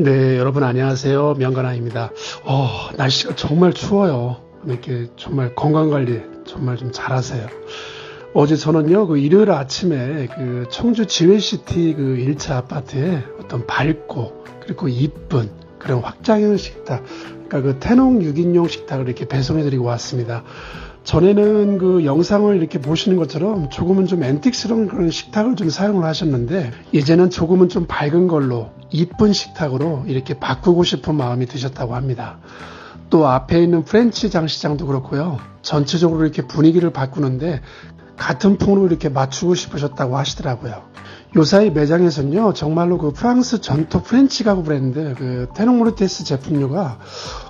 네, 여러분 안녕하세요. 명관아입니다. 어, 날씨가 정말 추워요. 이렇게 정말 건강 관리 정말 좀 잘하세요. 어제 저는요, 그 일요일 아침에 그 청주 지회시티 그 1차 아파트에 어떤 밝고 그리고 이쁜 그런 확장형 식탁, 그러니까 그 태농 6인용 식탁을 이렇게 배송해드리고 왔습니다. 전에는 그 영상을 이렇게 보시는 것처럼 조금은 좀 앤틱스러운 그런 식탁을 좀 사용을 하셨는데 이제는 조금은 좀 밝은 걸로 이쁜 식탁으로 이렇게 바꾸고 싶은 마음이 드셨다고 합니다. 또 앞에 있는 프렌치 장시장도 그렇고요. 전체적으로 이렇게 분위기를 바꾸는데 같은 풍으로 이렇게 맞추고 싶으셨다고 하시더라고요. 요사이 매장에서는요, 정말로 그 프랑스 전통 프렌치 가구 브랜드 그 테노모르테스 제품류가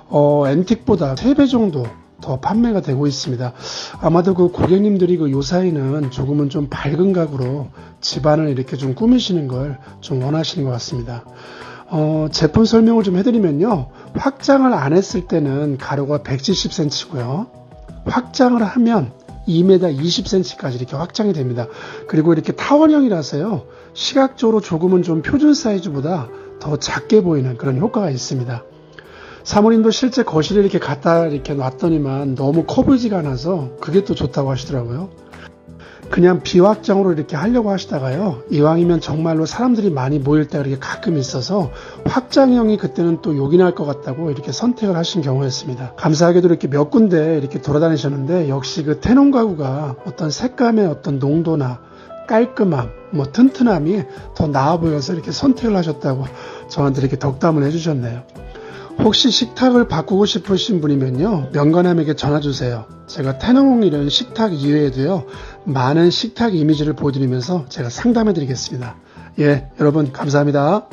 어, 앤틱보다 3배 정도 더 판매가 되고 있습니다. 아마도 그 고객님들이 그 요사이는 조금은 좀 밝은 가구로 집안을 이렇게 좀 꾸미시는 걸 좀 원하시는 것 같습니다. 어, 제품 설명을 좀 해드리면요. 확장을 안 했을 때는 가로가 170cm고요. 확장을 하면 2m 20cm까지 이렇게 확장이 됩니다. 그리고 이렇게 타원형이라서요. 시각적으로 조금은 좀 표준 사이즈보다 더 작게 보이는 그런 효과가 있습니다. 사모님도 실제 거실에 이렇게 갖다 이렇게 놨더니만 너무 커 보이지가 않아서 그게 또 좋다고 하시더라고요. 그냥 비확장으로 이렇게 하려고 하시다가요. 이왕이면 정말로 사람들이 많이 모일 때가 이렇게 가끔 있어서 확장형이 그때는 또 욕이 날 것 같다고 이렇게 선택을 하신 경우였습니다. 감사하게도 이렇게 몇 군데 이렇게 돌아다니셨는데 역시 그 테논 가구가 어떤 색감의 어떤 농도나 깔끔함, 뭐 튼튼함이 더 나아 보여서 이렇게 선택을 하셨다고 저한테 이렇게 덕담을 해주셨네요. 혹시 식탁을 바꾸고 싶으신 분이면요 명관함에게 전화 주세요. 제가 태농이라는 식탁 이외에도요 많은 식탁 이미지를 보여드리면서 제가 상담해 드리겠습니다. 예, 여러분 감사합니다.